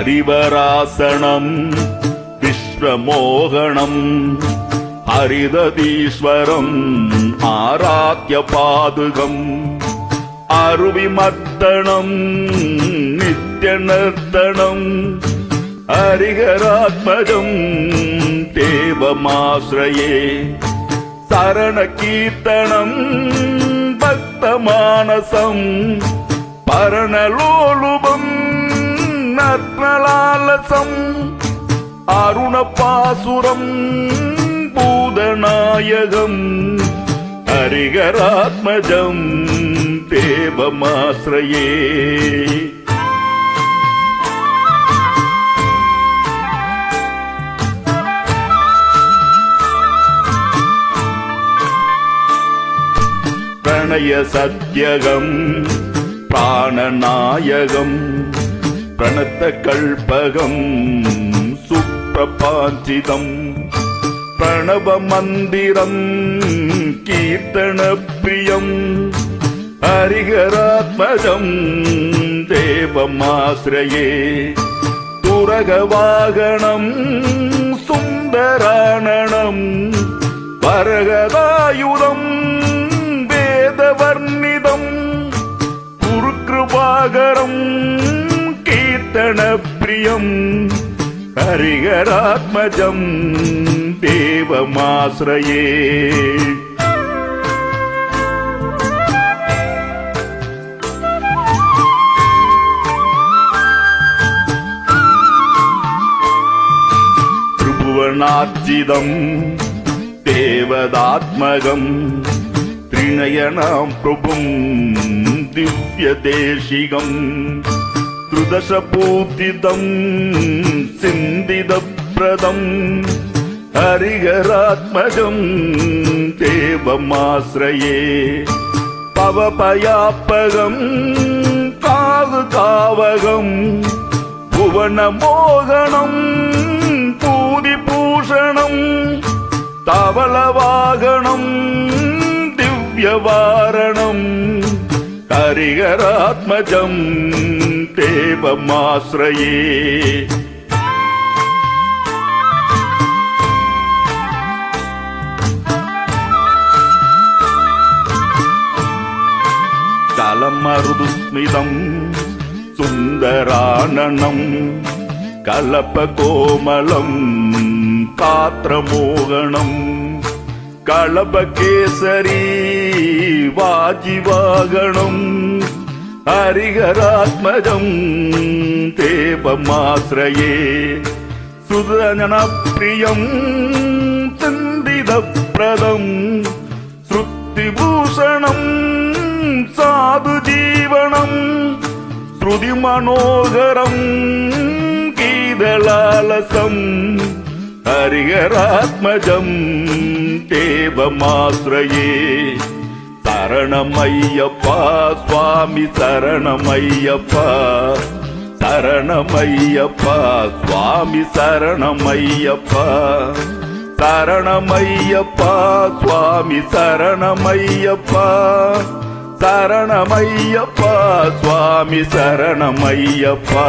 ஹரிவராசனம் விஸ்வமோகணம் ஹரிததீஸ்வரம் ஆராக்கிய பாதுகம் அருவிமத்தனம் நித்திய நர்த்தனம் ஹரிகராத்மஜம் தேவமாசிரயே சரண கீர்த்தனம் பக்தமானசம் பரணலோலு நத்னலாலசம் அருணபாசுரம் பூதநாயகம் ஹரிகராத்மஜம் தேவமாசிரயே. பிரணய சத்யகம் பிராணநாயகம் பிரணத்த கல்பகம் சுப்பிரபாஞ்சிதம் பிரணவ மந்திரம் கீர்த்தன பிரியம். ஹரிகராத்மஜம் தேவமாசிரயே. துரகவாகனம் சுந்தராணனம் வரகதாயுதம் வேதவர்ணிதம். குருக்கிருபாகரம் कीर्तनप्रियम् हरिहरात्मजम् देवमाश्रये त्रिभुवनार्चितम् देवदात्मगम् त्रिनयनाम् प्रभुम् दिव्यदेशिकम् त्रिदशपूतिदम् सिन्दिदप्रदम् हरिहरात्मजम् देवमाश्रये पवपयापगम् कावकावगम् भुवनमोहनम् पूदिभूषणम् तवलवागणम् दिव्यवारणम् हरिहरात्मजं देवमाश्रये कलमरुदुस्मितं सुन्दराननं कलपकोमलं कात्रमोहणम् കളഭകേസരി വാജിവാകണം ഹരിഹരാത്മജം ദേവമാശ്രയേ സുതജനപ്രിയം ചിന്തിതപ്രദം. ശ്രുതിഭൂഷണം സാധുജീവണം ശ്രുതിമനോഹരം കീതളാലസം ஹரிகராத்மஜம் தேவமாசிரயே சரணமையப்பா சுவாமி சரணமையப்பா. சரணமையப்பா சுவாமி சரணமையப்பா. சரணமையப்பா சுவாமி சரணமையப்பா. சரணமையப்பா சுவாமி சரணமையப்பா.